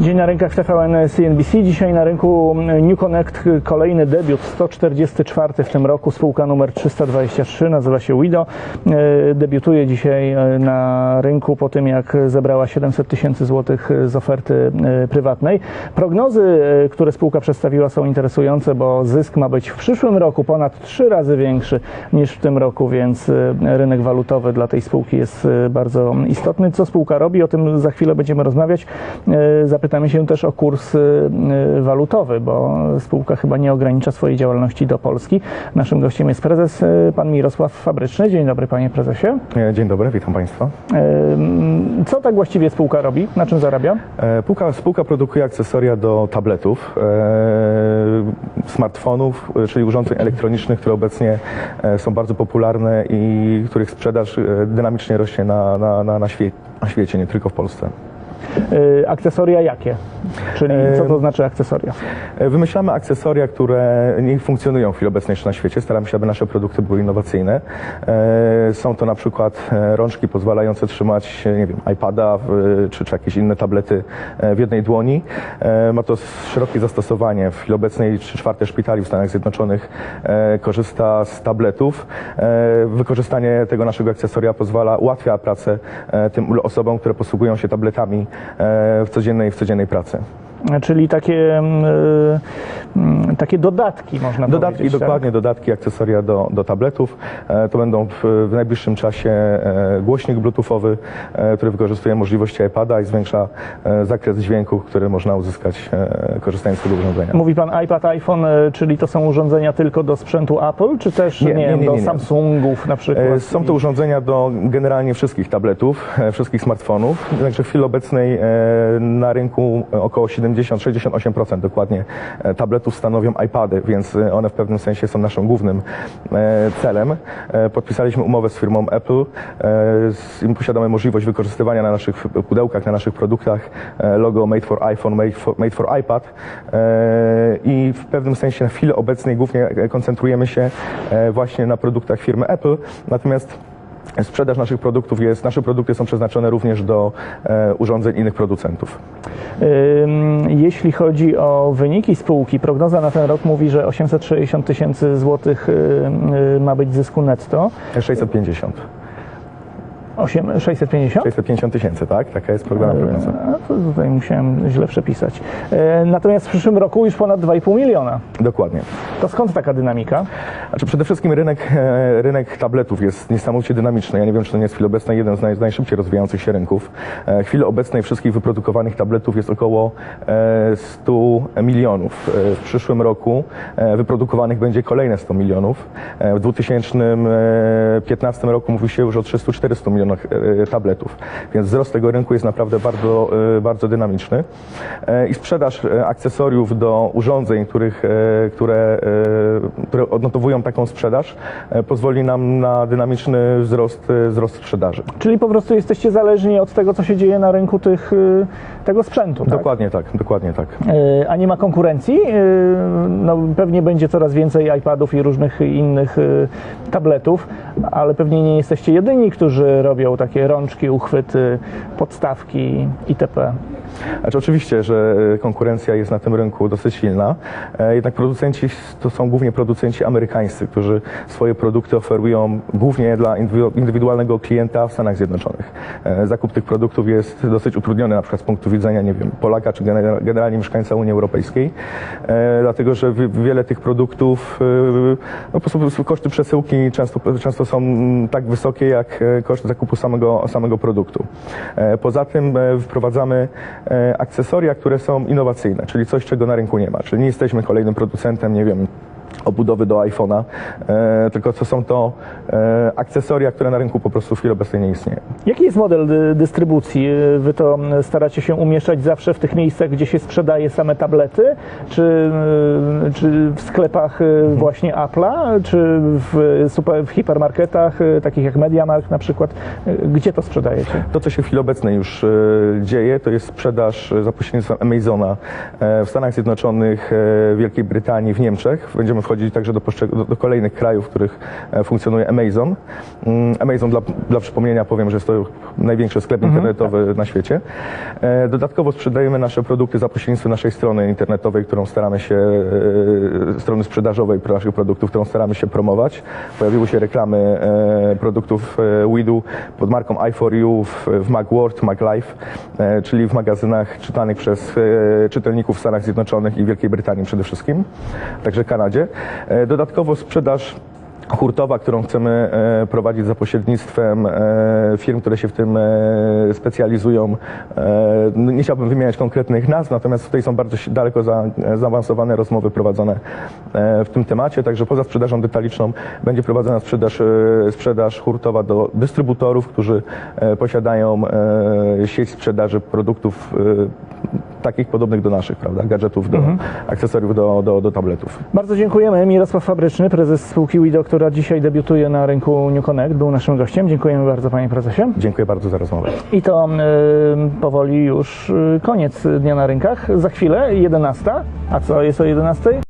Dzień na rynkach TVN CNBC. Dzisiaj na rynku New Connect kolejny debiut, 144 w tym roku, spółka numer 323, nazywa się Wido. E, Debiutuje dzisiaj e, na rynku po tym, jak zebrała 700 tysięcy złotych z oferty e, prywatnej. Prognozy, e, które spółka przedstawiła są interesujące, bo zysk ma być w przyszłym roku ponad trzy razy większy niż w tym roku, więc e, rynek walutowy dla tej spółki jest e, bardzo istotny. Co spółka robi, o tym za chwilę będziemy rozmawiać. E, Zapytamy się też o kurs e, walutowy, bo spółka chyba nie ogranicza swojej działalności do Polski. Naszym gościem jest prezes e, pan Mirosław Fabryczny. Dzień dobry panie prezesie. E, Dzień dobry, witam Państwa. E, Co tak właściwie spółka robi? Na czym zarabia? E, Spółka, spółka produkuje akcesoria do tabletów, smartfonów, czyli urządzeń elektronicznych, które obecnie są bardzo popularne i których sprzedaż dynamicznie rośnie na, na, na, na świecie, nie tylko w Polsce. E, Akcesoria jakie? Czyli co to znaczy akcesoria? E, Wymyślamy akcesoria, które nie funkcjonują w chwili obecnej jeszcze na świecie. Staramy się, aby nasze produkty były innowacyjne. E, Są to na przykład e, rączki pozwalające trzymać, e, nie wiem, iPada czy, czy jakieś inne tablety e, w jednej dłoni. E, Ma to szerokie zastosowanie. W chwili obecnej 3 czwarte szpitali w Stanach Zjednoczonych e, korzysta z tabletów. E, Wykorzystanie tego naszego akcesoria pozwala, ułatwia pracę e, tym osobom, które posługują się tabletami e, w codziennej, w codziennej pracy. Czyli takie, mm, mm, takie dodatki można Dodatki, powiedzieć. tak? dokładnie, dodatki, akcesoria do, do tabletów. E, To będą w, w najbliższym czasie e, głośnik bluetoothowy, e, który wykorzystuje możliwości iPada i zwiększa zakres dźwięku, który można uzyskać korzystając z tego urządzenia. Mówi pan iPad, iPhone, czyli to są urządzenia tylko do sprzętu Apple, czy też nie, Nie, nie, nie, do. Samsungów na przykład? Są to urządzenia do generalnie wszystkich tabletów, wszystkich smartfonów. Także w chwili obecnej na rynku około 70-68% dokładnie e, tabletów stanowią iPady, więc e, one w pewnym sensie są naszym głównym e, celem. Podpisaliśmy umowę z firmą Apple posiadamy możliwość wykorzystywania na naszych pudełkach, na naszych produktach logo Made for iPhone, Made for, made for iPad. I w pewnym sensie na chwilę obecnej głównie koncentrujemy się właśnie na produktach firmy Apple, natomiast sprzedaż naszych produktów jest, nasze produkty są przeznaczone również do e, urządzeń innych producentów. Jeśli chodzi o wyniki spółki, prognoza na ten rok mówi, że 860 tysięcy złotych y, ma być zysku netto. 650. Osiem- 650? 650 tysięcy, tak? Taka jest programa prognoza. A to tutaj musiałem źle przepisać. E, Natomiast w przyszłym roku już ponad 2,5 miliona. Dokładnie. To skąd taka dynamika? Znaczy przede wszystkim rynek, e, rynek tabletów jest niesamowicie dynamiczny. Ja nie wiem, czy to nie jest w chwili obecnej jeden z naj, z najszybciej rozwijających się rynków. E, W chwili obecnej wszystkich wyprodukowanych tabletów jest około e, 100 milionów. W przyszłym roku wyprodukowanych będzie kolejne 100 milionów. W 2015 roku mówi się już o 300-400 milionach e, tabletów. Więc wzrost tego rynku jest naprawdę bardzo, e, bardzo dynamiczny. E, I sprzedaż e, akcesoriów do urządzeń, których, e, które, e, które odnotowują taką sprzedaż, e, pozwoli nam na dynamiczny wzrost, e, wzrost sprzedaży. Czyli po prostu jesteście zależni od tego, co się dzieje na rynku tych, tego sprzętu. Tak? Dokładnie tak, dokładnie tak. E, A nie ma konkurencji? E, No, pewnie będzie coraz więcej iPadów i różnych innych e, tabletów, ale pewnie nie jesteście jedyni, którzy robią takie rączki, uchwyty, podstawki itp. Znaczy oczywiście, że e, konkurencja jest na tym rynku dosyć silna, e, jednak producenci to są głównie producenci amerykańscy, którzy swoje produkty oferują głównie dla indywidu- indywidualnego klienta w Stanach Zjednoczonych. E, Zakup tych produktów jest dosyć utrudniony na przykład z punktu widzenia, nie wiem, Polaka czy gener- generalnie mieszkańca Unii Europejskiej, dlatego że wi- wiele tych produktów, no po prostu koszty przesyłki często, często są mm, tak wysokie jak e, koszt zakupu samego, samego produktu. E, Poza tym e, wprowadzamy e, akcesoria, które są innowacyjne, czyli coś, czego na rynku nie ma. Czyli nie jesteśmy kolejnym producentem, nie wiem, obudowy do iPhone'a, e, tylko to są to e, akcesoria, które na rynku po prostu w chwili obecnej nie istnieją. Jaki jest model dy- dystrybucji? Wy to staracie się umieszczać zawsze w tych miejscach, gdzie się sprzedaje same tablety, czy, y, czy w sklepach y, właśnie Apple'a, czy w, super, w hipermarketach, takich jak MediaMarkt na przykład? Gdzie to sprzedajecie? To, co się w chwili obecnej już e, dzieje, to jest sprzedaż e, za pośrednictwem Amazona e, w Stanach Zjednoczonych, e, Wielkiej Brytanii, w Niemczech. Będziemy wchodzić wchodzi także do, do, do kolejnych krajów, w których e, funkcjonuje Amazon. Mm, Amazon, dla, dla przypomnienia powiem, że jest to największy sklep internetowy na świecie. E, Dodatkowo sprzedajemy nasze produkty za pośrednictwem naszej strony internetowej, którą staramy się, e, strony sprzedażowej naszych produktów, którą staramy się promować. Pojawiły się reklamy produktów Widu pod marką i4U w, w MacWord, MacLife, e, czyli w magazynach czytanych przez czytelników w Stanach Zjednoczonych i Wielkiej Brytanii przede wszystkim, także Kanadzie. E, Dodatkowo sprzedaż hurtowa, którą chcemy e, prowadzić za pośrednictwem e, firm, które się w tym specjalizują. Nie chciałbym wymieniać konkretnych nazw, natomiast tutaj są bardzo daleko za, zaawansowane rozmowy prowadzone w tym temacie, także poza sprzedażą detaliczną będzie prowadzona sprzedaż, sprzedaż hurtowa do dystrybutorów, którzy posiadają sieć sprzedaży produktów takich podobnych do naszych, prawda, gadżetów, do akcesoriów do, do, do tabletów. Bardzo dziękujemy. Mirosław Fabryczny, prezes spółki WIDO, która dzisiaj debiutuje na rynku New Connect, był naszym gościem. Dziękujemy bardzo panie prezesie. Dziękuję bardzo za rozmowę. I to y, powoli już y, koniec dnia na rynkach. Za chwilę 11. A co jest o 11?